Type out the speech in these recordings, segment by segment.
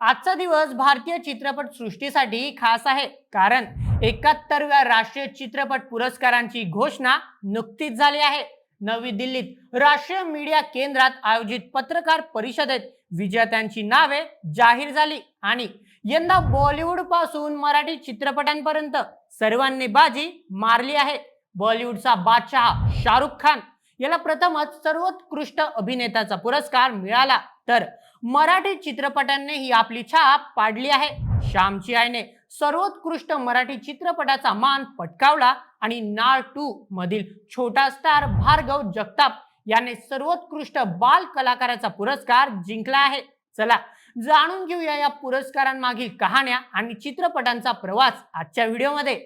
आजचा दिवस भारतीय चित्रपट सृष्टीसाठी खास आहे. कारण एकाहत्तरव्या राष्ट्रीय चित्रपट पुरस्कारांची घोषणा नुकतीच झाली आहे. नवी दिल्लीत राष्ट्रीय मीडिया केंद्रात आयोजित पत्रकार परिषदेत विजेत्यांची नावे जाहीर झाली आणि यंदा बॉलिवूडपासून मराठी चित्रपटांपर्यंत सर्वांनी बाजी मारली आहे. बॉलिवूडचा बादशहा शाहरुख खान याला प्रथमच सर्वोत्कृष्ट अभिनेत्याचा पुरस्कार मिळाला. तर मराठी चित्रपटांनीही आपली छाप पाडली आहे. श्यामची आईने सर्वोत्कृष्ट मराठी चित्रपटाचा मान पटकावला आणि नाळ टू मधील छोटा स्टार भार्गव जगताप याने सर्वोत्कृष्ट बाल कलाकाराचा पुरस्कार जिंकला आहे. चला जाणून घेऊया या पुरस्कारांमागील कहाण्या आणि चित्रपटांचा प्रवास आजच्या व्हिडिओमध्ये.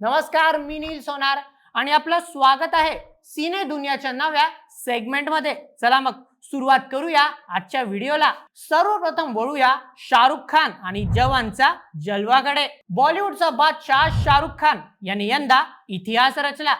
नमस्कार मी नील सोनार आणि आपलं स्वागत आहे. सिने दुनियाच्या नव्या सेगमेंटमध्ये चला मग सुरुवात करूया आजच्या व्हिडिओला. सर्वप्रथम वळूया शाहरुख खान आणि जवानचा जलवाकडे बॉलिवूडचा बादशाह शाहरुख खान यांनी यंदा इतिहास रचला.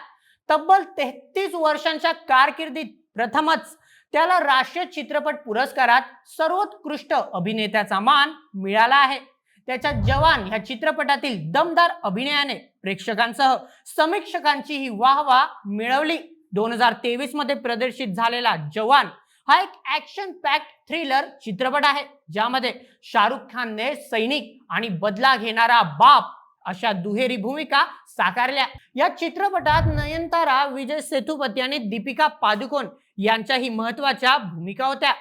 तब्बल तेहतीस वर्षांच्या कारकिर्दीत प्रथमच त्याला राष्ट्रीय चित्रपट पुरस्कारात सर्वोत्कृष्ट अभिनेत्याचा मान मिळाला आहे. त्याच्या जवान ह्या चित्रपटातील दमदार अभिनयाने प्रेक्षकांसह समीक्षकांची ही वाहवा मिळवली. दोन हजार तेवीसमध्ये प्रदर्शित झालेला जवान हा एक ऍक्शन पॅक थ्रिलर चित्रपट आहे ज्यामध्ये शाहरुख खानने सैनिक आणि बदला घेणारा बाप अशा दुहेरी भूमिका साकारल्या. या चित्रपटात नयनतारा विजय सेतुपती आणि दीपिका पादुकोण यांच्याही महत्त्वाच्या भूमिका होत्या.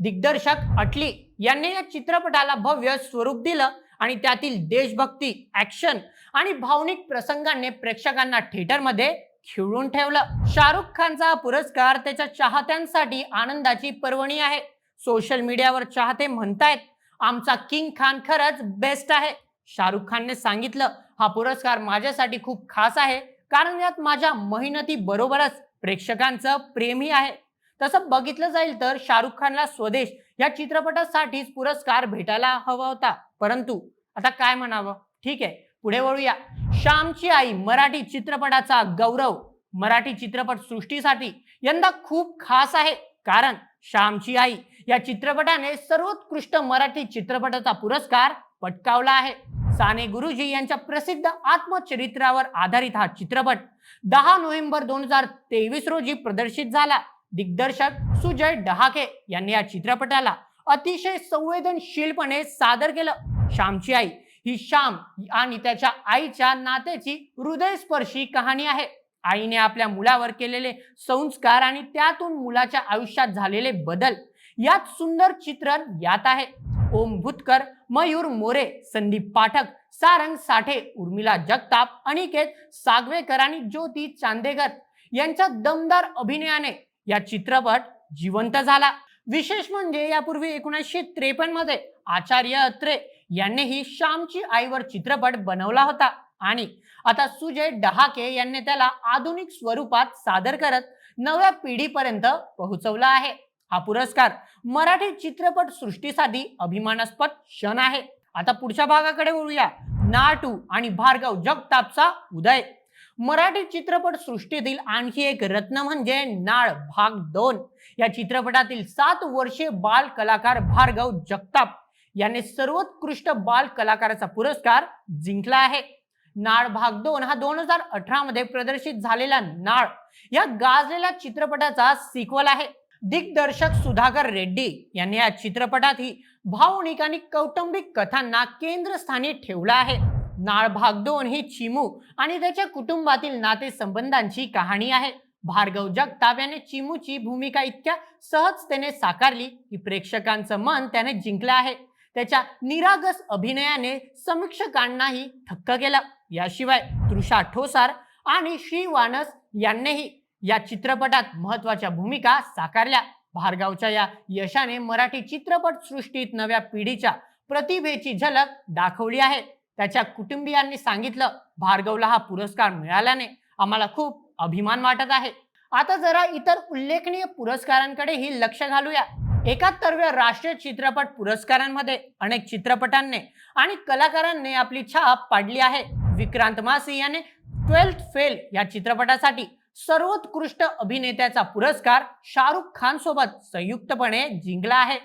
दिग्दर्शक अटली यांनी या चित्रपटाला भव्य स्वरूप दिलं आणि त्यातील देशभक्ती ऍक्शन आणि भावनिक प्रसंगांनी प्रेक्षकांना थिएटरमध्ये खिळून ठेवलं. शाहरुख खानचा हा पुरस्कार त्याच्या चाहत्यांसाठी आनंदाची पर्वणी आहे. सोशल मीडियावर चाहते म्हणतायत आमचा किंग खान खरंच बेस्ट आहे. शाहरुख खानने सांगितलं हा पुरस्कार माझ्यासाठी खूप खास आहे. कारण यात माझ्या मेहनती बरोबरच प्रेक्षकांचं प्रेमही आहे. तसं बघितलं जाईल तर शाहरुख खानला स्वदेश या चित्रपटासाठीच पुरस्कार भेटायला हवा होता. परंतु आता काय म्हणावं? ठीक आहे पुढे वळूया. श्यामची आई मराठी चित्रपटाचा गौरव मराठी चित्रपट सृष्टीसाठी यंदा खूप खास आहे. कारण श्यामची आई या चित्रपटाने सर्वोत्कृष्ट मराठी चित्रपटाचा पुरस्कार पटकावला आहे. साने गुरुजी यांच्या प्रसिद्ध आत्मचरित्रावर आधारित हा चित्रपट दहा नोव्हेंबर दोन हजार तेवीस रोजी प्रदर्शित झाला. दिग्दर्शक सुजय डहाके यांनी या चित्रपटाला अतिशय संवेदनशीलपणे सादर केलं. श्यामची आई ही श्याम आणि त्याच्या आईच्या नात्याची हृदयस्पर्शी कहाणी आहे. आईने आपल्या मुलावर केलेले संस्कार आणि त्यातून मुलाच्या आयुष्यात झालेले बदल यात सुंदर चित्रण यात आहे. ओम भुतकर मयूर मोरे संदीप पाठक सारंग साठे उर्मिला जगताप अनिकेत सागवेकर आणि ज्योती चांदेकर यांच्या दमदार अभिनयाने या चित्रपट जिवंत झाला. विशेष म्हणजे यापूर्वी एकोणीसशे त्रेपन्नमध्ये आचार्य अत्रे यांनीही श्यामची आईवर चित्रपट बनवला होता. आणि आता सुजय डहाके यांनी त्याला आधुनिक स्वरूपात सादर करत नव्या पिढीपर्यंत पोहोचवला आहे. हा पुरस्कार मराठी चित्रपट सृष्टीसाठी अभिमानास्पद क्षण आहे. आता पुढच्या भागाकडे वळूया. नाटू आणि भार्गव जगतापचा उदय. मराठी चित्रपट सृष्टीतील आणखी एक रत्न म्हणजे नाळ भाग दोन. या चित्रपटातील सात वर्षे बाल कलाकार भार्गव जगताप. याने सर्वोत्कृष्ट बाल कलाकाराचा पुरस्कार जिंकला आहे. नाळ भाग दोन हा दोन हजार अठरा मध्ये प्रदर्शित झालेला नाळ या गाजलेल्या चित्रपटाचा सिक्वल आहे. दिग्दर्शक सुधाकर रेड्डी यांनी या चित्रपटात ही भावनिक आणि कौटुंबिक कथांना केंद्रस्थानी ठेवला आहे. नाळ भाग दोन ही चिमू आणि त्याच्या कुटुंबातील नातेसंबंधांची कहाणी आहे. भार्गव जगताप याने चिमूची भूमिका इतक्या सहजतेने साकारली की प्रेक्षकांचं मन त्याने जिंकलं आहे. त्याच्या निरागस अभिनयाने समीक्षकांनाही थक्क केला. याशिवाय तृषा ठोसार आणि श्री वानस यांनीही या चित्रपटात महत्त्वाच्या भूमिका साकारल्या. भार्गवच्या या यशाने मराठी चित्रपट सृष्टीत नव्या पिढीच्या प्रतिभेची झलक दाखवली आहे. त्याच्या कुटुंबियांनी सांगितलं भार्गवला हा पुरस्कार मिळाल्याने आम्हाला खूप अभिमान वाटत आहे. आता जरा इतर उल्लेखनीय पुरस्कारांकडेही लक्ष घालूया. एकाहत्तरव्या राष्ट्रीय चित्रपट पुरस्कारांमध्ये अनेक चित्रपटांनी आणि कलाकारांनी आपली छाप पाडली आहे. विक्रांत मासी याने ट्वेल्थ फेल या चित्रपटासाठी सर्वोत्कृष्ट अभिनेत्याचा पुरस्कार शाहरुख खान सोबत संयुक्तपणे जिंकला आहे.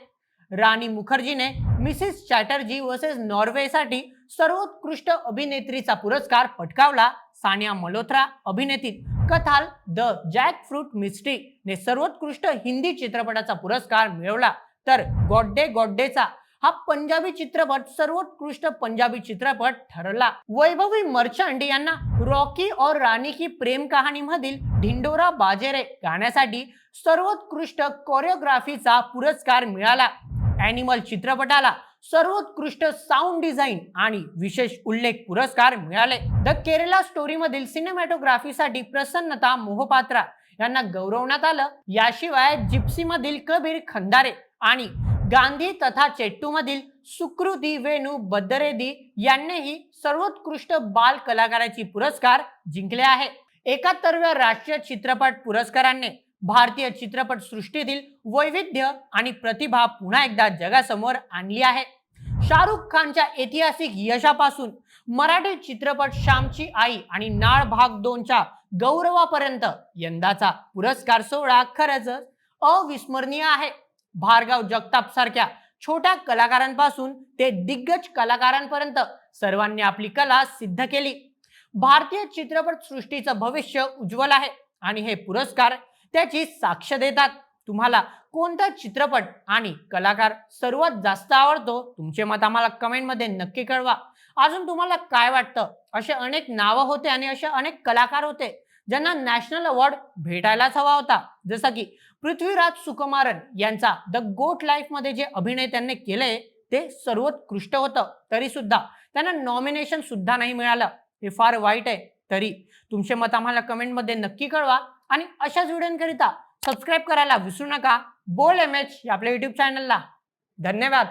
राणी मुखर्जीने मिसेस चॅटर्जी वर्सेस नॉर्वेसाठी सर्वोत्कृष्ट अभिनेत्रीचा पुरस्कार पटकावला. सानिया मल्होत्रा अभिनेत्री Kathal the jackfruit mystery ने सर्वोत्कृष्ट हिंदी चित्रपटाचा पुरस्कार मिळवला. तर गॉड्डे गॉड्डेचा हा पंजाबी चित्रपट सर्वोत्कृष्ट पंजाबी चित्रपट ठरला. वैभवी मर्चंट यांना रॉकी और राणी की प्रेम कहाणी मधील ढिंडोरा बाजेरे गाण्यासाठी सर्वोत्कृष्ट कोरिओग्राफीचा पुरस्कार मिळाला. अॅनिमल चित्रपटाला सर्वोत्कृष्ट साऊंड डिझाईन आणि विशेष उल्लेख पुरस्कार मिळाले. द केरला स्टोरी मधील सिनेमॅटोग्राफीसाठी प्रसन्नता मोहपात्रा यांना गौरवण्यात आलं. याशिवाय जिप्सी मधील कबीर खंदारे आणि गांधी तथा चेट्टू मधील सुकृती वेणू बद्दरेदी यांनीही सर्वोत्कृष्ट बाल कलाकाराची पुरस्कार जिंकले आहे. एकाहत्तरव्या राष्ट्रीय चित्रपट पुरस्कारांनी भारतीय चित्रपट सृष्टीतील वैविध्य आणि प्रतिभा पुन्हा एकदा जगासमोर आणली आहे. शाहरुख खानच्या ऐतिहासिक यशापासून मराठी चित्रपट श्यामची आई आणि नाळ भाग दोनच्या गौरवापर्यंत यंदाचा पुरस्कार सोहळा खरंच अविस्मरणीय आहे. भार्गव जगताप सारख्या छोट्या कलाकारांपासून ते दिग्गज कलाकारांपर्यंत सर्वांनी आपली कला सिद्ध केली. भारतीय चित्रपट सृष्टीचं भविष्य उज्ज्वल आहे आणि हे पुरस्कार त्याची साक्ष देतात. तुम्हाला कोणता चित्रपट आणि कलाकार सर्वात जास्त आवडतो? तुमचे मत आम्हाला कमेंटमध्ये नक्की कळवा. अजून तुम्हाला काय वाटतं? असे अनेक नावं होते आणि असे अनेक कलाकार होते ज्यांना नॅशनल अवॉर्ड भेटायलाच हवा होता. जसं की पृथ्वीराज सुकुमारन यांचा द गोट लाईफमध्ये जे अभिनय त्यांनी केले ते सर्वोत्कृष्ट होतं. तरी सुद्धा त्यांना नॉमिनेशन सुद्धा नाही मिळालं. हे फार वाईट आहे. तरी तुमचे मत आम्हाला कमेंटमध्ये नक्की कळवा. आणि अशाच व्हिडिओंकरिता सबस्क्राईब करायला विसरू नका. बोल एम एच आपल्या युट्यूब चॅनलला धन्यवाद.